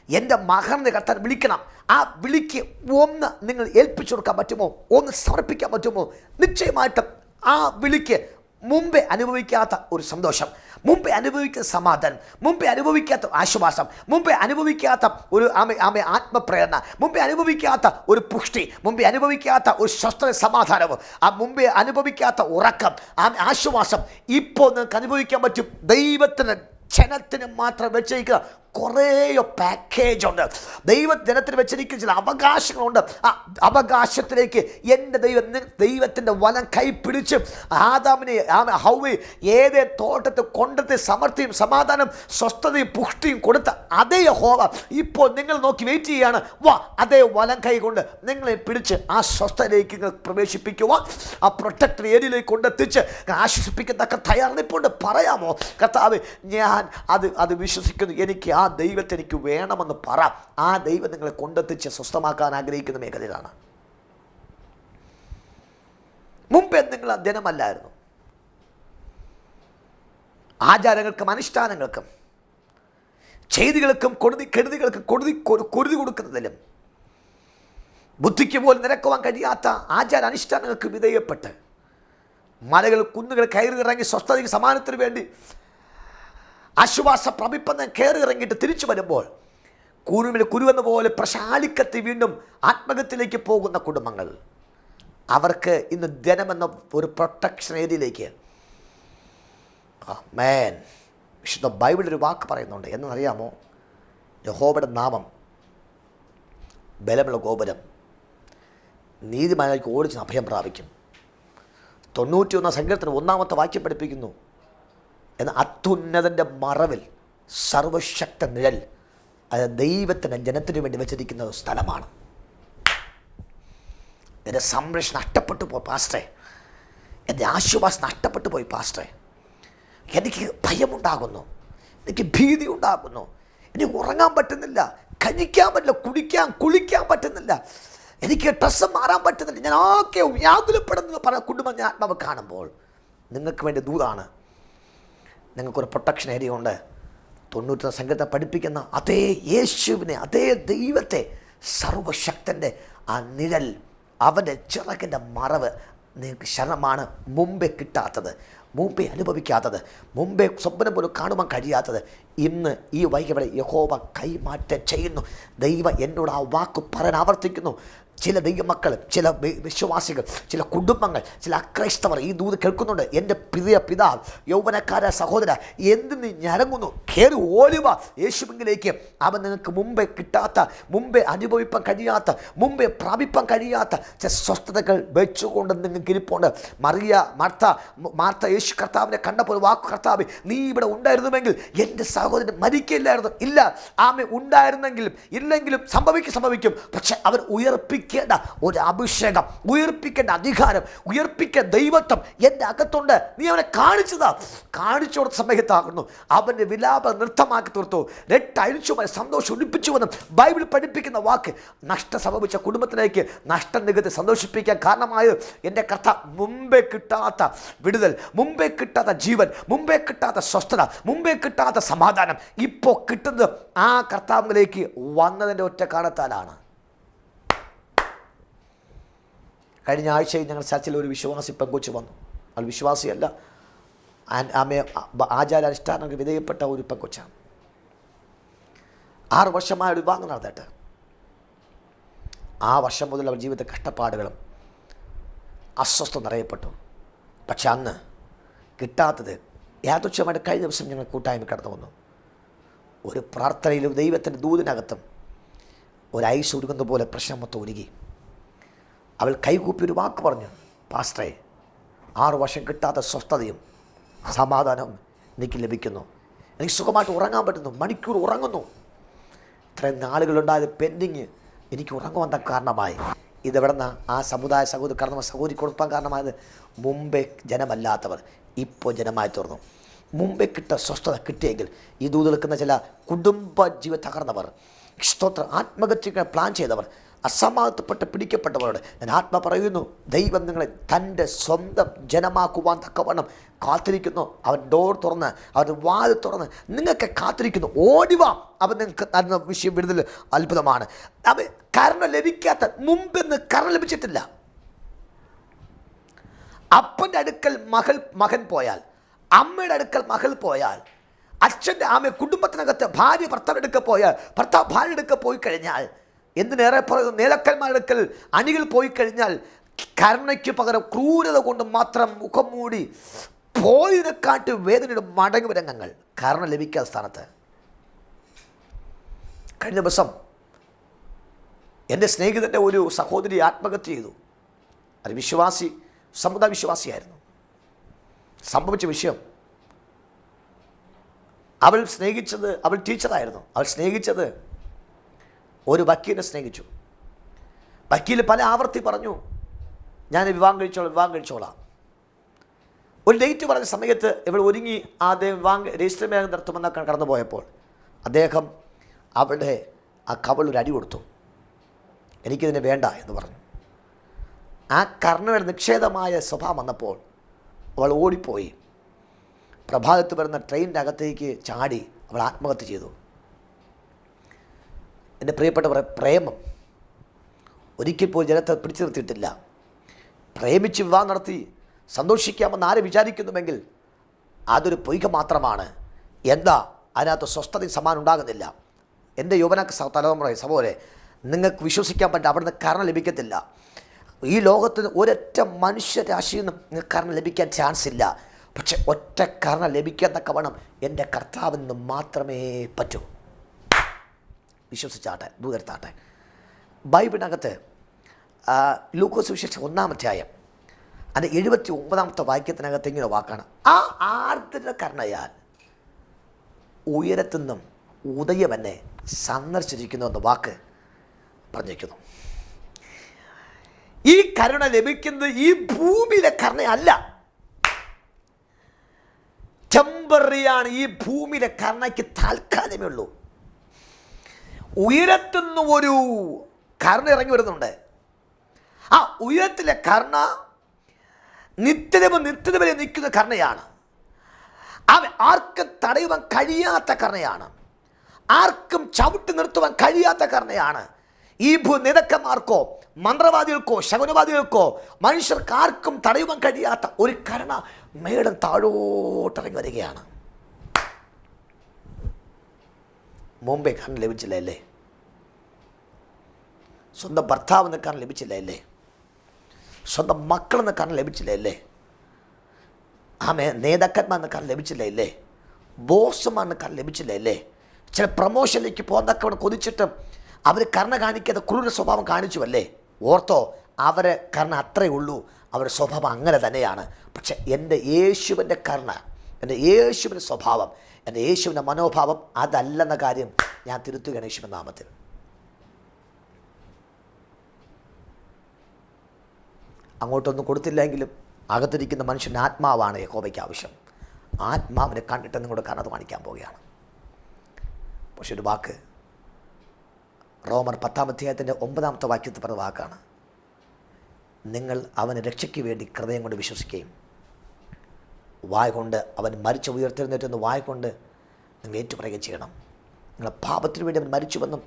എന്റെ മകളെന്ന് കർത്താൻ വിളിക്കണം. ആ വിളിക്ക് ഒന്ന് നിങ്ങൾ ഏൽപ്പിച്ചു കൊടുക്കാൻ പറ്റുമോ? ഒന്ന് സമർപ്പിക്കാൻ പറ്റുമോ? നിശ്ചയമായിട്ടും ആ വിളിക്ക് മുമ്പേ അനുഭവിക്കാത്ത ഒരു സന്തോഷം മുമ്പേ അനുഭവിക്കുന്ന സമാധാനം മുമ്പേ അനുഭവിക്കാത്ത ആശ്വാസം മുമ്പേ അനുഭവിക്കാത്ത ഒരു ആമ ആമ ആത്മപ്രേരണ മുമ്പേ അനുഭവിക്കാത്ത ഒരു പുഷ്ടി മുമ്പേ അനുഭവിക്കാത്ത ഒരു സ്വസ്ഥ സമാധാനവും ആ മുമ്പേ അനുഭവിക്കാത്ത ഉറക്കം ആ ആശ്വാസം ഇപ്പോൾ നിങ്ങൾക്ക് അനുഭവിക്കാൻ പറ്റും. ദൈവത്തിന് ജനത്തിന് മാത്രം വെച്ചിരിക്കുന്ന കുറേയോ പാക്കേജ് ഉണ്ട്. ദൈവ ജനത്തിന് വെച്ചിരിക്കുന്ന ചില അവകാശങ്ങളുണ്ട്. ആ അവകാശത്തിലേക്ക് എന്റെ ദൈവം ദൈവത്തിന്റെ വലം കൈ പിടിച്ച് ആദാമിനെ ഹൗവി ഏതേ തോട്ടത്തെ കൊണ്ടത്തെ സമൃദ്ധിയും സമാധാനം സ്വസ്ഥതയും പുഷ്ടിയും കൊടുത്ത അതേ ഹോവ ഇപ്പോൾ നിങ്ങൾ നോക്കി വെയിറ്റ് ചെയ്യുകയാണ് വാ അതേ വലം കൈ കൊണ്ട് നിങ്ങളെ പിടിച്ച് ആ സ്വസ്ഥതയിലേക്ക് നിങ്ങൾ പ്രവേശിപ്പിക്കുക ആ പ്രൊട്ടക്ടർ ഏരിയയിലേക്ക് കൊണ്ടെത്തിച്ച് ആശ്വസിപ്പിക്കത്തക്ക തയ്യാറെടുപ്പുണ്ട്. പറയാമോ? കർത്താവ് ഞാൻ അത് അത് വിശ്വസിക്കുന്നു. എനിക്ക് ആ ദൈവത്തെ എനിക്ക് വേണമെന്ന് പറ. ആ ദൈവം നിങ്ങളെ കൊണ്ടെത്തിച്ച് സ്വസ്ഥമാക്കാൻ ആഗ്രഹിക്കുന്ന മേഖലയിലാണ്. മുമ്പേ നിങ്ങൾ അധ്യയനമല്ലായിരുന്നു ആചാരങ്ങൾക്കും അനുഷ്ഠാനങ്ങൾക്കും ചെയ്തികൾക്കും കൊടുതി കെടുതികൾക്കും കൊടുതി കൊരുതി കൊടുക്കുന്നതിലും ബുദ്ധിക്ക് പോലും നിരക്കുവാൻ കഴിയാത്ത ആചാര അനുഷ്ഠാനങ്ങൾക്ക് വിധേയപ്പെട്ട് മലകൾ കുന്നുകൾ കയറി ഇറങ്ങി സ്വസ്ഥതയ്ക്ക് സമാനത്തിന് വേണ്ടി ആശ്വാസ പ്രഭിപ്പെന്ന് കയറി ഇറങ്ങിയിട്ട് തിരിച്ചു വരുമ്പോൾ കുരുവിൽ കുരുവെന്ന പോലെ പ്രശാലിക്കത്തി വീണ്ടും ആത്മഹത്യയിലേക്ക് പോകുന്ന കുടുംബങ്ങൾ. അവർക്ക് ഇന്ന് ധനമെന്ന ഒരു പ്രൊട്ടക്ഷൻ ഏരിയയിലേക്ക്. മേൻ വിശുദ്ധ ബൈബിൾ ഒരു വാക്ക് പറയുന്നുണ്ട്. എന്നറിയാമോ? യഹോബയുടെ നാമം ബലമുള്ള ഗോപുരം. നീതിമാനായിക്ക് ഓടിച്ച് അഭയം പ്രാപിക്കും. തൊണ്ണൂറ്റി ഒന്നാം സങ്കീർത്തനം ഒന്നാമത്തെ വാക്യം പഠിപ്പിക്കുന്നു. എന്ന അത്യുന്നതന്റെ മറവിൽ സർവശക്ത നിഴൽ അത് ദൈവത്തിന് ജനത്തിനു വേണ്ടി വെച്ചിരിക്കുന്ന സ്ഥലമാണ്. എന്റെ സംരക്ഷണം നഷ്ടപ്പെട്ടു പോയി പാസ്റ്റേ എന്റെ ആശ്വാസം നഷ്ടപ്പെട്ടു പോയി പാസ്റ്റേ എനിക്ക് ഭയമുണ്ടാകുന്നു. എനിക്ക് ഭീതി ഉണ്ടാകുന്നു. എനിക്ക് ഉറങ്ങാൻ പറ്റുന്നില്ല. കഴിക്കാൻ പറ്റില്ല കുടിക്കാൻ കുളിക്കാൻ പറ്റുന്നില്ല. എനിക്ക് ഡ്രസ്സ് മാറാൻ പറ്റുന്നില്ല. ഞാൻ ആകെ വ്യാകുലപ്പെടുന്നത് പല കുടുംബം ഞാൻ ആത്മാവ് കാണുമ്പോൾ. നിങ്ങൾക്ക് വേണ്ടി ദൂതാണ്. നിങ്ങൾക്കൊരു പ്രൊട്ടക്ഷൻ ഏരിയ ഉണ്ട് തൊണ്ണൂറ്റി സംഘത്തെ പഠിപ്പിക്കുന്ന അതേ യേശുവിനെ അതേ ദൈവത്തെ സർവശക്തന്റെ ആ നിഴൽ അവന്റെ ചിറകിന്റെ മറവ് നിങ്ങൾക്ക് ശരണമാണ് മുമ്പേ കിട്ടാത്തത് മുമ്പേ അനുഭവിക്കാത്തത് മുമ്പേ സ്വപ്നം പോലും കാണുവാൻ കഴിയാത്തത്. ഇന്ന് ഈ വൈകവരെ യഹോവ കൈമാറ്റം ചെയ്യുന്നു. ദൈവം എന്നോട് ആ വാക്ക് പറയാൻ ആവർത്തിക്കുന്നു. ചില ദൈവമക്കൾ ചില വിശ്വാസികൾ ചില കുടുംബങ്ങൾ ചില അക്രൈസ്തവർ ഈ ദൂത് കേൾക്കുന്നുണ്ട്. എന്റെ പ്രിയ പിതാവ് യൗവനക്കാര സഹോദര എന്ത് നീ ഞരങ്ങുന്നു? കയറി ഓലുവ യേശുവിലേക്ക് അവൻ നിനക്ക് മുമ്പേ കിട്ടാത്ത മുമ്പേ അനുഭവിപ്പാൻ കഴിയാത്ത മുമ്പേ പ്രാപിപ്പാൻ കഴിയാത്ത ചില സ്വസ്ഥതകൾ വെച്ചുകൊണ്ട് നിങ്ങൾക്ക് ഇരിപ്പുണ്ട്. മറിയ മാർത്ത മാർത്ത യേശു കർത്താവിനെ കണ്ടപ്പോൾ വാക്കു കർത്താവ് നീ ഇവിടെ ഉണ്ടായിരുന്നുവെങ്കിൽ എന്റെ സഹോദരൻ മരിക്കില്ലായിരുന്നു. ഇല്ല ആമ ഉണ്ടായിരുന്നെങ്കിലും ഇല്ലെങ്കിലും സംഭവിക്കും സംഭവിക്കും. പക്ഷെ അവർ ഉയർപ്പിക്കേണ്ട ഒരു അഭിഷേകം ഉയർപ്പിക്കേണ്ട അധികാരം ഉയർപ്പിക്കേണ്ട ദൈവത്വം എന്റെ അകത്തുണ്ട്. നീ അവനെ കാണിച്ചതാ. കാണിച്ചു കൊടുത്ത സമയത്താകുന്നു. അവന്റെ വിലാപ നൃത്തമാക്കി തീർത്തു. രട്ടഴിച്ചുമായി സന്തോഷം ഒളിപ്പിച്ചുവെന്നും ബൈബിൾ പഠിപ്പിക്കുന്ന വാക്ക് നഷ്ടം സംഭവിച്ച കുടുംബത്തിലേക്ക് നഷ്ടം നികത്തി സന്തോഷിപ്പിക്കാൻ കാരണമായത് എന്റെ കഥ മുമ്പേ കിട്ടാത്ത വിടുതൽ മുമ്പേ കിട്ടാത്ത ജീവൻ മുമ്പേ കിട്ടാത്ത സ്വസ്ഥത മുമ്പേ കിട്ടാത്ത സമാധാനം. ഇപ്പോൾ കിട്ടുന്നത് ആ കർത്താവിലേക്ക് വന്നതിന്റെ ഒറ്റ കാരണത്താലാണ്. കഴിഞ്ഞ ആഴ്ചയിൽ ഞങ്ങൾ ചർച്ചിൽ ഒരു വിശ്വാസി പങ്കുവച്ച് വന്നു. അത് വിശ്വാസിയല്ല. ആമേ ആമെ ആചാരാനുഷ്ഠാനങ്ങൾക്ക് വിധേയപ്പെട്ട ഒരു പെങ്കൊച്ചാണ് ആറ് വർഷമായ ഒരു വിവാഹം നടന്നിട്ട് ആ വർഷം മുതൽ അവർ ജീവിത കഷ്ടപ്പാടുകളും അസ്വസ്ഥ നിറയപ്പെട്ടു. പക്ഷെ അന്ന് കിട്ടാത്തത് യാദൃശ്യമായിട്ട് കഴിഞ്ഞ ദിവസം ഞങ്ങൾ കൂട്ടായ്മ കടന്നു വന്നു. ഒരു പ്രാർത്ഥനയിലും ദൈവത്തിന്റെ ദൂതിനകത്തും ഒരു ഐസ് ഉരുകുന്ന പോലെ പ്രശ്നം മൊത്തം ഒരുങ്ങി. അവൾ കൈകൂപ്പി ഒരു വാക്ക് പറഞ്ഞു പാസ്റ്ററെ ആറു വർഷം കിട്ടാത്ത സ്വസ്ഥതയും സമാധാനവും എനിക്ക് ലഭിക്കുന്നു. എനിക്ക് സുഖമായിട്ട് ഉറങ്ങാൻ പറ്റുന്നു മണിക്കൂർ ഉറങ്ങുന്നു. ഇത്രയും നാളുകളുണ്ടായത് പെൻഡിങ് എനിക്ക് ഉറങ്ങുവാൻ കാരണമായി. ഇതെവിടുന്ന ആ സമുദായ സഹോദരി കടന്ന സഹോദരി കൊടുക്കാൻ കാരണമായത്? മുമ്പേ ജനമല്ലാത്തവർ ഇപ്പോൾ ജനമായി തീർന്നു. മുമ്പേ കിട്ട സ്വസ്ഥത കിട്ടിയെങ്കിൽ ഈ ദൂത് നിൽക്കുന്ന ചില കുടുംബ ജീവിത തകർന്നവർ സ്തോത്ര ആത്മഹത്യക്ക് പ്ലാൻ ചെയ്തവർ അസമാധാനപ്പെട്ട് പിടിക്കപ്പെട്ടവരോട് ഞാൻ ആത്മ പറയുന്നു ദൈവം നിങ്ങളെ തന്റെ സ്വന്തം ജനമാക്കുവാൻ തക്കവണ്ണം കാത്തിരിക്കുന്നു. അവൻ ഡോർ തുറന്ന് അവൻ വാൽ തുറന്ന് നിങ്ങൾക്ക് കാത്തിരിക്കുന്നു. ഓടിവാ അവൻ നിങ്ങൾക്ക് തരുന്ന വിഷയം വിടുതൽ അത്ഭുതമാണ്. അവൻ കരണ ലഭിക്കാത്ത മുമ്പെന്ന് കരണ ലഭിച്ചിട്ടില്ല. അപ്പന്റെ അടുക്കൽ മകൾ മകൻ പോയാൽ അമ്മയുടെ അടുക്കൽ മകൾ പോയാൽ അച്ഛന്റെ ആമ കുടുംബത്തിനകത്ത് ഭാര്യ ഭർത്താവിന്റെ അടുക്ക പോയാൽ ഭർത്താവ് ഭാര്യ അടുക്ക പോയി കഴിഞ്ഞാൽ എന്തിനേറെ പറയുന്നു. നേതാക്കന്മാരുടെ അണികൾ പോയി കഴിഞ്ഞാൽ കരുണയ്ക്ക് പകരം ക്രൂരത കൊണ്ട് മാത്രം മുഖം മൂടി പോയതിനെക്കാട്ട് വേദനയുടെ മടങ്ങി രംഗങ്ങൾ കരുണ ലഭിക്കാത്ത സ്ഥാനത്ത്. കഴിഞ്ഞ ദിവസം എന്റെ സ്നേഹിതന്റെ ഒരു സഹോദരി ആത്മഹത്യ ചെയ്തു. അത് വിശ്വാസി സമുദായ വിശ്വാസിയായിരുന്നു. സംഭവിച്ച വിഷയം അവൾ സ്നേഹിച്ചത് അവൾ ടീച്ചറായിരുന്നു. അവൾ സ്നേഹിച്ചത് ഒരു വക്കീലിനെ സ്നേഹിച്ചു. വക്കീൽ പല ആവർത്തി പറഞ്ഞു ഞാൻ വിവാഹം കഴിച്ചോളാം വിവാഹം കഴിച്ചോളാം. ഒരു ഡേറ്റ് പറഞ്ഞ സമയത്ത് ഇവൾ ഒരുങ്ങി അദ്ദേഹം വിവാഹം രജിസ്റ്റർ മേഖല നടത്തുമെന്ന് കടന്നു പോയപ്പോൾ അദ്ദേഹം അവളുടെ ആ കവൾ ഒരു അടി കൊടുത്തു. എനിക്കിതിനെ വേണ്ട എന്ന് പറഞ്ഞു. ആ കർണയുടെ നിക്ഷേധമായ സ്വഭാവം വന്നപ്പോൾ അവൾ ഓടിപ്പോയി. പ്രഭാതത്ത് വരുന്ന ട്രെയിനിന്റെ അകത്തേക്ക് ചാടി അവൾ ആത്മഹത്യ ചെയ്തു. എന്റെ പ്രിയപ്പെട്ട പ്രേമം. ഒരിക്കൽ പോലും ജനത്തെ പിടിച്ചു നിർത്തിയിട്ടില്ല. പ്രേമിച്ച് വിവാഹം നടത്തി സന്തോഷിക്കാമെന്ന് ആരെ വിചാരിക്കുന്നുവെങ്കിൽ അതൊരു പൊയ്ക മാത്രമാണ്. എന്താ അതിനകത്ത് സ്വസ്ഥതയും സമാനം ഉണ്ടാകുന്നില്ല. എന്റെ യുവന തലമുറ സഭോലെ നിങ്ങൾക്ക് വിശ്വസിക്കാൻ പറ്റില്ല അവിടുന്ന് കാരണം ലഭിക്കത്തില്ല. ഈ ലോകത്തിന് ഒരൊറ്റ മനുഷ്യരാശിയിൽ നിന്നും നിങ്ങൾക്ക് കാരണം ലഭിക്കാൻ ചാൻസ് ഇല്ല. പക്ഷെ ഒറ്റ കാരണം ലഭിക്കാൻ തക്കവണ്ണം എന്റെ കർത്താവിൽ നിന്ന് മാത്രമേ പറ്റൂ. വിശ്വസിച്ചാട്ടെ ദൂരത്താട്ടെ ബൈബിളിനകത്ത് ലൂക്കോസ് വിശേഷം ഒന്നാം അധ്യായം അതിന്റെ എഴുപത്തി ഒമ്പതാമത്തെ വാക്യത്തിനകത്ത് ഇങ്ങനെ വാക്കാണ്. ആ ആർദ്ര കർണയാൽ ഉയരത്തുനിന്നും ഉദയം എന്നെ സന്ദർശിച്ചിരിക്കുന്നു എന്ന വാക്ക് പറഞ്ഞിരിക്കുന്നു. ഈ കരുണ ലഭിക്കുന്നത് ഈ ഭൂമിയിലെ കരുണയല്ല. ടെമ്പറിയാണ് ഈ ഭൂമിയിലെ കരുണയ്ക്ക് താൽക്കാലമേ ഉള്ളൂ. ഉയരത്തുനിന്ന് ഒരു കർണ ഇറങ്ങി വരുന്നുണ്ട്. ആ ഉയരത്തിലെ കർണ നിത്യതമ നിത്യത വരെ നിൽക്കുന്ന കർണയാണ്. അവൻ ആർക്കും തടയുവാൻ കഴിയാത്ത കർണയാണ്. ആർക്കും ചവിട്ടി നിർത്തുവാൻ കഴിയാത്ത കർണയാണ്. ഈ ഭൂ നേതാക്കന്മാർക്കോ മന്ത്രവാദികൾക്കോ ശകുനവാദികൾക്കോ മനുഷ്യർക്ക് ആർക്കും തടയുവാൻ കഴിയാത്ത ഒരു കരുണ മേടം താഴോട്ടിറങ്ങി വരികയാണ്. മുമ്പേ കണ്ണ് ലഭിച്ചില്ല അല്ലേ? സ്വന്തം ഭർത്താവ് നിൽക്കാൻ ലഭിച്ചില്ല അല്ലേ? സ്വന്തം മക്കൾ നിൽക്കാൻ ലഭിച്ചില്ല അല്ലേ? ആമേ നേതാക്കന്മാർ നിൽക്കാൻ ലഭിച്ചില്ല അല്ലേ? ബോസുമാർ നിൽക്കാൻ ലഭിച്ചില്ല അല്ലേ? ചില പ്രൊമോഷനിലേക്ക് പോകുന്നതൊക്കെ അവിടെ കൊതിച്ചിട്ടും അവർ കർണ കാണിക്കാതെ ക്രൂര സ്വഭാവം കാണിച്ചു അല്ലേ? ഓർത്തോ അവരെ കർണ അത്രയേ ഉള്ളൂ. അവരുടെ സ്വഭാവം അങ്ങനെ തന്നെയാണ്. പക്ഷേ എന്റെ യേശുവിന്റെ കർണ എന്റെ യേശുവിന്റെ സ്വഭാവം എന്റെ യേശുവിന്റെ മനോഭാവം അതല്ലെന്ന കാര്യം ഞാൻ തിരുത്തു ഗണേശുവിൻ നാമത്തിൽ. അങ്ങോട്ടൊന്നും കൊടുത്തില്ലെങ്കിലും അകത്തിരിക്കുന്ന മനുഷ്യന്റെ ആത്മാവാണ് യഹോബയ്ക്ക് ആവശ്യം. ആത്മാവിനെ കണ്ടിട്ട് നിങ്ങളുടെ കണ്ണത് കാണിക്കാൻ പോവുകയാണ്. പക്ഷെ ഒരു വാക്ക് റോമർ പത്താം അധ്യായത്തിന്റെ ഒമ്പതാമത്തെ വാക്യത്തിൽ പറഞ്ഞ വാക്കാണ്. നിങ്ങൾ അവനെ രക്ഷയ്ക്ക് വേണ്ടി ഹൃദയം കൊണ്ട് വിശ്വസിക്കുകയും വായ കൊണ്ട് അവൻ മരിച്ചു ഉയർത്തെഴുന്നേറ്റെന്ന് വായ കൊണ്ട് നിങ്ങൾ ഏറ്റുപറയുകയും ചെയ്യണം. നിങ്ങളെ പാപത്തിന് വേണ്ടി അവൻ മരിച്ചുവെന്നും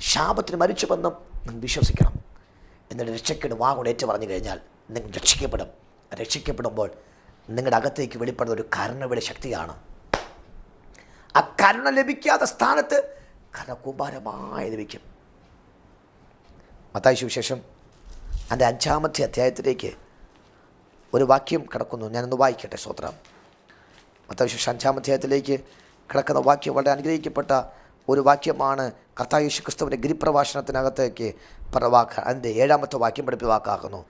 ശാപത്തിന് മരിച്ചുവെന്നും നിങ്ങൾ വിശ്വസിക്കണം. എന്നിട്ട് രക്ഷയ്ക്കിട് വാ കൊണ്ട് ഏറ്റു പറഞ്ഞു കഴിഞ്ഞാൽ നിങ്ങൾ രക്ഷിക്കപ്പെടും. രക്ഷിക്കപ്പെടുമ്പോൾ നിങ്ങളുടെ അകത്തേക്ക് വെളിപ്പെടുന്ന ഒരു കരുണയുടെ ശക്തിയാണ്. ആ കരുണ ലഭിക്കാത്ത സ്ഥാനത്ത് കരകൂപാരമായി ലഭിക്കും. മത്തായ സുവിശേഷം അതിന്റെ അഞ്ചാമത്തെ അധ്യായത്തിലേക്ക് ഒരു വാക്യം കിടക്കുന്നു. ഞാനൊന്ന് വായിക്കട്ടെ സ്വത്രം മത്തായി സുവിശേഷം അഞ്ചാം അധ്യായത്തിലേക്ക് കിടക്കുന്ന വാക്യം വളരെ അനുഗ്രഹിക്കപ്പെട്ട ഒരു വാക്യമാണ് കർത്തായേശു ക്രിസ്തുവിന്റെ ഗിരിപ്രഭാഷണത്തിനകത്തേക്ക് പറവാക്ക അതിന്റെ ഏഴാമത്തെ വാക്യം പഠിപ്പി വാക്കാക്കുന്നു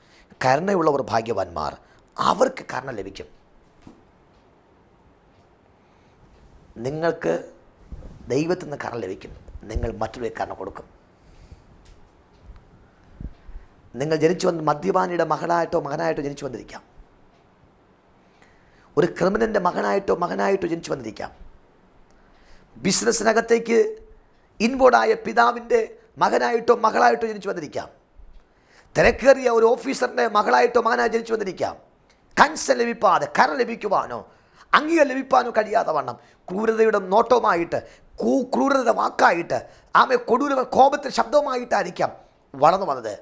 കരുണയുള്ളവർ ഭാഗ്യവാന്മാർ. അവർക്ക് കരുണ ലഭിക്കും. നിങ്ങൾക്ക് ദൈവത്തിൽ നിന്ന് കരുണ ലഭിക്കും. നിങ്ങൾ മറ്റൊരു കരുണ കൊടുക്കും. നിങ്ങൾ ജനിച്ചു വന്ന് മദ്യപാനിയുടെ മകളായിട്ടോ മകനായിട്ടോ ജനിച്ചു വന്നിരിക്കാം. ഒരു ക്രിമിനലിന്റെ മകനായിട്ടോ മകനായിട്ടോ ജനിച്ചു വന്നിരിക്കാം. ബിസിനസ്സിനകത്തേക്ക് ഇൻവോർഡായ പിതാവിന്റെ മകനായിട്ടോ മകളായിട്ടോ ജനിച്ചു വന്നിരിക്കാം. തിരക്കേറിയ ഒരു ഓഫീസറിന്റെ മകളായിട്ടോ മകനായി ജനിച്ചു വന്നിരിക്കാം. കൻസൻ ലഭിക്കാതെ കര ലഭിക്കുവാനോ അംഗീകം ലഭിക്കാനോ കഴിയാതെ വണ്ണം ക്രൂരതയുടെ നോട്ടവുമായിട്ട് കൂ ക്രൂരത വാക്കായിട്ട് ആമെ കൊടൂര കോപത്തിൽ ശബ്ദവുമായിട്ടായിരിക്കാം വളർന്നു വന്നത്.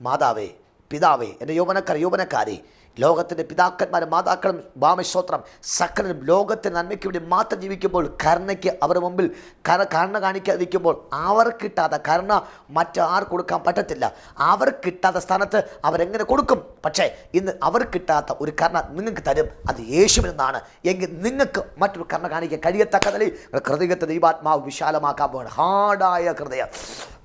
മാതാവേ പിതാവേ എന്റെ യൗവനക്കാർ യൗവനക്കാരെ ലോകത്തിന്റെ പിതാക്കന്മാരും മാതാക്കളും ഭാമശ്രോത്രം സകലരും ലോകത്തെ നന്മയ്ക്ക് വേണ്ടി മാത്രം ജീവിക്കുമ്പോൾ കരുണയ്ക്ക് അവരുടെ മുമ്പിൽ കര കരുണ കാണിക്കാതിരിക്കുമ്പോൾ അവർക്ക് കിട്ടാത്ത കരുണ മറ്റാർ കൊടുക്കാൻ പറ്റത്തില്ല. അവർക്ക് കിട്ടാത്ത സ്ഥാനത്ത് അവരെങ്ങനെ കൊടുക്കും? പക്ഷേ ഇന്ന് അവർക്ക് കിട്ടാത്ത ഒരു കരുണ നിങ്ങൾക്ക് തരും. അത് യേശുവിനെന്നാണ് എങ്കിൽ നിങ്ങൾക്ക് മറ്റൊരു കരുണ കാണിക്കാൻ കഴിയത്തക്ക ഹൃദയത്തെ ദൈവാത്മാവ് വിശാലമാക്കാൻ പോകണം ഹാർഡായ ഹൃദയം.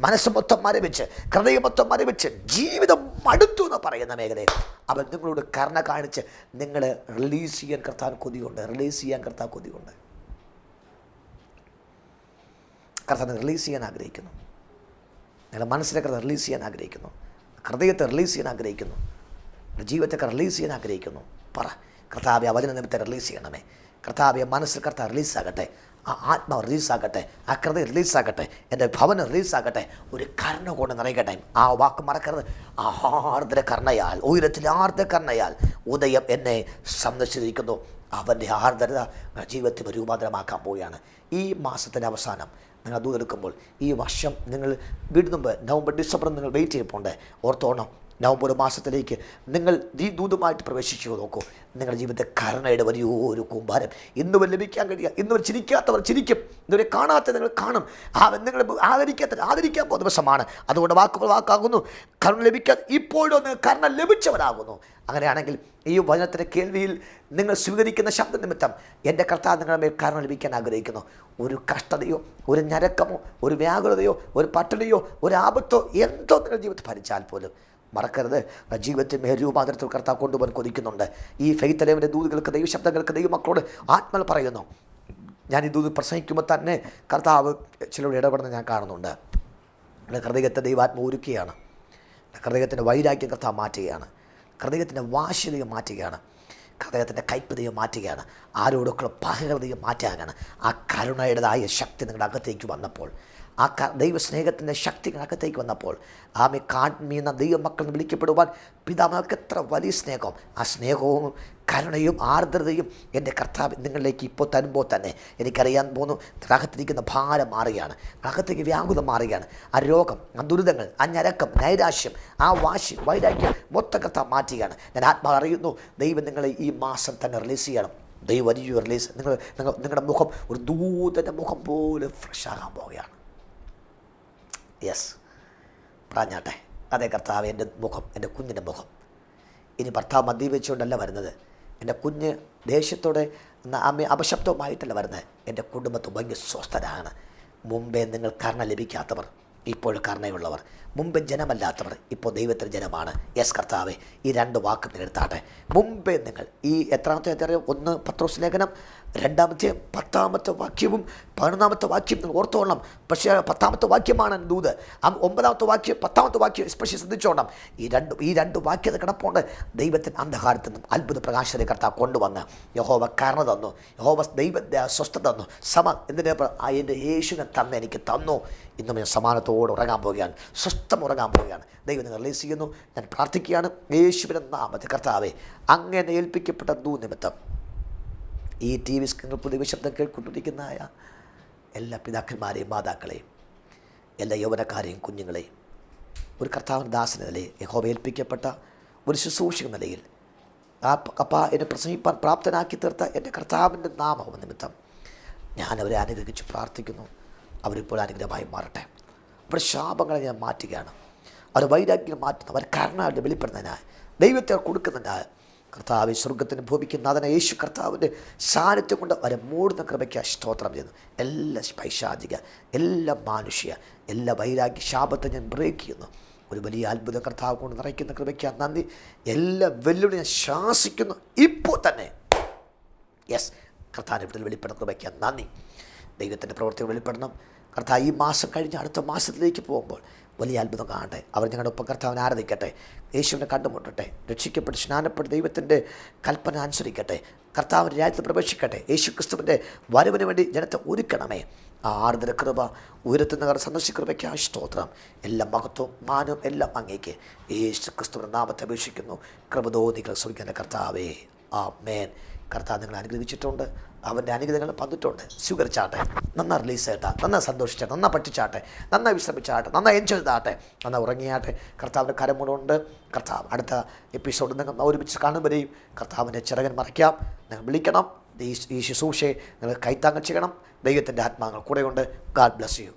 മനസ്സ് മൊത്തം മരവിച്ച് ഹൃദയം മൊത്തം മരവിച്ച് ജീവിതം മടുത്തു എന്ന് പറയുന്ന മേഖലയിൽ. അവൻ നിങ്ങളോട് കരുണ കാണിച്ച് നിങ്ങളെ റിലീസ് ചെയ്യാൻ കർത്താൻ കൊതിയുണ്ട്. റിലീസ് ചെയ്യാൻ കർത്താൻ കൊതിയുണ്ട്. കർത്താൻ റിലീസ് ചെയ്യാൻ ആഗ്രഹിക്കുന്നു. നിങ്ങളുടെ മനസ്സിനെ കർത്താൻ റിലീസ് ചെയ്യാൻ ആഗ്രഹിക്കുന്നു. ഹൃദയത്തെ റിലീസ് ചെയ്യാൻ ആഗ്രഹിക്കുന്നു. ജീവിതത്തെ റിലീസ് ചെയ്യാൻ ആഗ്രഹിക്കുന്നു. പറ കർത്താവെ ആ വചന നിമിത്തം റിലീസ് ചെയ്യണമേ. കർത്താവെ മനസ്സിൽ കർത്താവ് റിലീസാകട്ടെ ആ ആത്മാവ് റിലീസാകട്ടെ ആ ഹൃദയം റിലീസാകട്ടെ എന്റെ ഭവനം റിലീസാകട്ടെ ഒരു കരുണ കൊണ്ട് നിറയട്ടെ. ആ വാക്ക് മറക്കരുത്. ആർദ്ര കർണയാൽ ഉയരത്തിലെ ആർദ്ര കർണയാൽ ഉദയം എന്നെ സന്ദർശിച്ചിരിക്കുന്നു അവന്റെ ആർദ്രത ജീവിതത്തിൽ രൂപാന്തരമാക്കാൻ പോവുകയാണ്. ഈ മാസത്തിന്റെ അവസാനം നിങ്ങൾ അത് എടുക്കുമ്പോൾ ഈ വർഷം നിങ്ങൾ വീടുമ്പ് നവംബർ ഡിസംബർ നിങ്ങൾ വെയിറ്റ് ചെയ്യപ്പോണ്ട്. ഓർത്തോണം നവംബർ മാസത്തിലേക്ക് നിങ്ങൾ ദൂതമായിട്ട് പ്രവേശിച്ചു നോക്കൂ. നിങ്ങളുടെ ജീവിതത്തെ കരുണയുടെ വലിയൊരു കൂമ്പാരം. ഇന്ന് വരെ ലഭിക്കാൻ കഴിയുക ഇന്നുവർ ചിരിക്കാത്തവർ ചിരിക്കും. ഇന്നുവരെ കാണാത്ത നിങ്ങൾ കാണും. ആ നിങ്ങൾ ആദരിക്കാത്ത ആദരിക്കാൻ പോകുന്ന ദിവസമാണ്. അതുകൊണ്ട് വാക്കുകൾ വാക്കാകുന്നു. കരുണ ലഭിക്കാൻ ഇപ്പോഴും നിങ്ങൾ കരുണ ലഭിച്ചവരാകുന്നു. അങ്ങനെയാണെങ്കിൽ ഈ വചനത്തിന്റെ കേൾവിയിൽ നിങ്ങൾ സ്വീകരിക്കുന്ന ശബ്ദ നിമിത്തം എന്റെ കർത്താവ് നിങ്ങളുടെ മേൽ കരുണ ലഭിക്കാൻ ആഗ്രഹിക്കുന്നു. ഒരു കഷ്ടതയോ ഒരു ഞരക്കമോ ഒരു വ്യാകുലതയോ ഒരു പട്ടിണിയോ ഒരു ആപത്തോ എന്തോ നിങ്ങളുടെ ജീവിതത്തിൽ ഭരിച്ചാൽ പോലും മറക്കരുത്. ജീവിതത്തിൽ മേരൂപാന്തരത്തിൽ കർത്താവ് കൊണ്ടുപോകാൻ കൊതിക്കുന്നുണ്ട്. ഈ ഫെയ്ത്തലവിന്റെ ദൂതുകൾക്ക് ദൈവശബ്ദങ്ങൾക്ക് ദൈവമക്കളോട് ആത്മൽ പറയുന്നു. ഞാൻ ഈ ദൂത് പ്രസംഗിക്കുമ്പോൾ തന്നെ കർത്താവ് ചിലരോട് ഇടപെടുന്ന ഞാൻ കാണുന്നുണ്ട്. എന്റെ ഹൃദയത്തെ ദൈവാത്മ ഒരുക്കുകയാണ്. ഹൃദയത്തിന്റെ വൈരാഗ്യം കർത്താവ് മാറ്റുകയാണ്. ഹൃദയത്തിന്റെ വാശിതയും മാറ്റുകയാണ്. ഹൃദയത്തിന്റെ കൈപ്പതയും മാറ്റുകയാണ്. ആരോടൊക്കെ പകഹൃദയം മാറ്റുകയാണ്. ആ കരുണയുടേതായ ശക്തി നിങ്ങളുടെ അകത്തേക്ക് വന്നപ്പോൾ ആ ദൈവസ്നേഹത്തിന്റെ ശക്തി അകത്തേക്ക് വന്നപ്പോൾ ആമി ദൈവമക്കൾ എന്ന് വിളിക്കപ്പെടുവാൻ പിതാമകൾക്ക് എത്ര വലിയ സ്നേഹം. ആ സ്നേഹവും കരുണയും ആർദ്രതയും എന്റെ കർത്താവ് നിങ്ങളിലേക്ക് ഇപ്പോൾ തരുമ്പോൾ തന്നെ എനിക്കറിയാൻ പോകുന്നു. ത്രാഹത്തിരിക്കുന്ന ഭാരം മാറുകയാണ്. അകത്തേക്ക് വ്യാകുലം മാറുകയാണ്. ആ രോഗം ആ ദുരിതങ്ങൾ ആ ഞരക്കം നൈരാശ്യം ആ വാശി വൈരാഗ്യം മൊത്ത കർത്താവ് മാറ്റുകയാണ്. ഞാൻ ആത്മാവ് അറിയുന്നു ദൈവം നിങ്ങളെ ഈ മാസം തന്നെ റിലീസ് ചെയ്യണം. ദൈവം വലിയ റിലീസ് നിങ്ങൾ നിങ്ങൾ നിങ്ങളുടെ മുഖം ഒരു ദൂതന്റെ മുഖം പോലെ ഫ്രഷ് ആകാൻ പോവുകയാണ്. യെസ് പറഞ്ഞാട്ടെ. അതേ കർത്താവ് എന്റെ മുഖം എന്റെ കുഞ്ഞിന്റെ മുഖം. ഇനി ഭർത്താവ് മദ്യപിച്ചുകൊണ്ടല്ല വരുന്നത്. എന്റെ കുഞ്ഞ് ദേഷ്യത്തോടെ അപശബ്ദവുമായിട്ടല്ല വരുന്നത്. എന്റെ കുടുംബത്തിൽ ഭയങ്കര സ്വസ്ഥരാണ്. മുമ്പേ നിങ്ങൾ കരുണ ലഭിക്കാത്തവർ. ഇപ്പോൾ കർണയുള്ളവർ മുമ്പ് ജനമല്ലാത്തവർ ഇപ്പോൾ ദൈവത്തിന് ജനമാണ്. യെസ് കർത്താവെ ഈ രണ്ട് വാക്ക് നിങ്ങൾ എടുത്താട്ടെ മുമ്പേ നിങ്ങൾ ഈ എത്രാമത്തെ അധ്യായം ഒന്ന് പത്രോസ് ലേഖനം രണ്ടാമത്തെ പത്താമത്തെ വാക്യവും പതിനൊന്നാമത്തെ വാക്യം നിങ്ങൾ ഓർത്തോളണം. പക്ഷേ പത്താമത്തെ വാക്യമാണ് ദൂത്. ഒമ്പതാമത്തെ വാക്യം പത്താമത്തെ വാക്യം സ്പെഷ്യൽ ശ്രദ്ധിച്ചോണം. ഈ രണ്ട് ഈ രണ്ട് വാക്യത കിടപ്പുണ്ട്. ദൈവത്തിന്റെ അന്ധകാരത്തിൽ നിന്നും അത്ഭുത പ്രകാശത്തെ കർത്താവ് കൊണ്ടുവന്ന് യഹോവ കരുണ തന്നു. യഹോവ ദൈവ സ്വസ്ഥ തന്നു. സമ എന്തിനാ? എന്റെ യേശുവിനെ തന്നെ എനിക്ക് തന്നു. ഇന്നും ഞാൻ സമാനത്തോടെ ഉറങ്ങാൻ പോവുകയാണ്. സ്വസ്ഥം ഉറങ്ങാൻ പോവുകയാണ്. ദൈവം നിങ്ങൾ റിലീസ് ചെയ്യുന്നു ഞാൻ പ്രാർത്ഥിക്കുകയാണ്. യേശുവിന്റെ നാമത്തെ കർത്താവേ അങ്ങനെ ഏൽപ്പിക്കപ്പെട്ട ദൂ നിമിത്തം ഈ ടി വി സ്ക്രീനിൽ പുതിയ ശബ്ദം കേൾക്കൊണ്ടിരിക്കുന്നതായ എല്ലാ പിതാക്കന്മാരെയും മാതാക്കളെയും എല്ലാ യൗവനക്കാരെയും കുഞ്ഞുങ്ങളെയും ഒരു കർത്താവിൻ ദാസന നിലയിൽ യഹോബ ഏൽപ്പിക്കപ്പെട്ട ഒരു ശുശ്രൂഷ നിലയിൽ ആ അപ്പ എന്നെ പ്രസംഗിപ്പാൻ പ്രാപ്തനാക്കി തീർത്ത എന്റെ കർത്താവിന്റെ നാമം നിമിത്തം ഞാനവരെ അനുഗ്രഹിച്ച് പ്രാർത്ഥിക്കുന്നു. അവരിപ്പോൾ അനുഗ്രഹമായി മാറട്ടെ. അവരുടെ ശാപങ്ങളെ ഞാൻ മാറ്റുകയാണ്. അവർ വൈരാഗ്യം മാറ്റുന്ന. അവർ കരുണാവിന്റെ വെളിപ്പെടുന്നതിനായി. ദൈവത്തെ കൊടുക്കുന്നതിനായി. കർത്താവ് സ്വർഗത്തിന് ഭൂമിക്കുന്ന അതിനെ യേശു കർത്താവിന്റെ സാന്നിധ്യം കൊണ്ട് അവരെ മൂടുന്ന കൃപയ്ക്ക് സ്തോത്രം ചെയ്യുന്നു. എല്ലാ പൈശാചിക എല്ലാ മാനുഷ്യ എല്ലാ വൈരാഗ്യ ശാപത്തെ ഞാൻ ബ്രേക്ക് ചെയ്യുന്നു. ഒരു വലിയ അത്ഭുത കർത്താവ് കൊണ്ട് നിറയ്ക്കുന്ന കൃപയ്ക്ക് നന്ദി. എല്ലാ വെല്ലുവിളി ഞാൻ ശാസിക്കുന്നു. ഇപ്പോൾ തന്നെ. യെസ് കർത്താവിന്റെ വിടുതൽ വെളിപ്പെടുന്ന കൃപയ്ക്ക് നന്ദി. ദൈവത്തിന്റെ പ്രവർത്തികൾ വെളിപ്പെടണം കർത്താവ് ഈ മാസം കഴിഞ്ഞ് അടുത്ത മാസത്തിലേക്ക് പോകുമ്പോൾ വലിയ അത്ഭുതം കാണട്ടെ. അവർ ഞങ്ങളുടെ ഒപ്പം കർത്താവിനെ ആരാധിക്കട്ടെ. യേശുവിനെ കണ്ടുമുട്ടട്ടെ. രക്ഷിക്കപ്പെട്ട് സ്നാനപ്പെട്ട് ദൈവത്തിന്റെ കൽപ്പന അനുസരിക്കട്ടെ. കർത്താവിന്റെ രാജ്യത്ത് പ്രവേശിക്കട്ടെ. യേശു ക്രിസ്തുവിന്റെ വരവിന് വേണ്ടി ജനത്തെ ഒരുക്കണമേ. ആ ആർദ്ര കൃപ ഉയരത്തുന്നവർ സന്ദർശിക്കൃപയ്ക്ക് ആ സ്തോത്രം. എല്ലാ മഹത്വവും മാനവും എല്ലാം അങ്ങേക്ക് യേശു ക്രിസ്തുവിന്റെ നാമത്തെ അപേക്ഷിക്കുന്നു. കൃപതോ നിങ്ങൾ ശ്രമിക്കുന്ന കർത്താവേ. ആ മേൻ കർത്താവ് നിങ്ങളെ അനുഗ്രഹിച്ചിട്ടുണ്ട്. അവന്റെ അനുഗ്രഹങ്ങൾ പന്നിട്ടുണ്ട് സ്വീകരിച്ചാട്ടെ. നന്നാ റിലീസ് ചെയ്യട്ടെ. നന്നാ സന്തോഷിച്ചാട്ടെ. നന്നാ പഠിച്ചാട്ടെ. നന്നായി വിശ്രമിച്ചാട്ടെ. നന്നായി എൻജോയ് ചെയ്താട്ടെ. നന്നാ ഉറങ്ങിയാട്ടെ. കർത്താവിന്റെ കരമുണ്ട് കർത്താവ് അടുത്ത എപ്പിസോഡ് നിങ്ങൾ ഒരുമിച്ച് കാണുമ്പോഴേയും കർത്താവിന്റെ ചിറകൻ മറയ്ക്കാം നിങ്ങൾ വിളിക്കണം. ഈ ശുശ്രൂഷയെ നിങ്ങൾ കൈത്താങ്ങൽ ചെയ്യണം. ദൈവത്തിന്റെ ആത്മാങ്ങൾ കൂടെയുണ്ട്. God bless you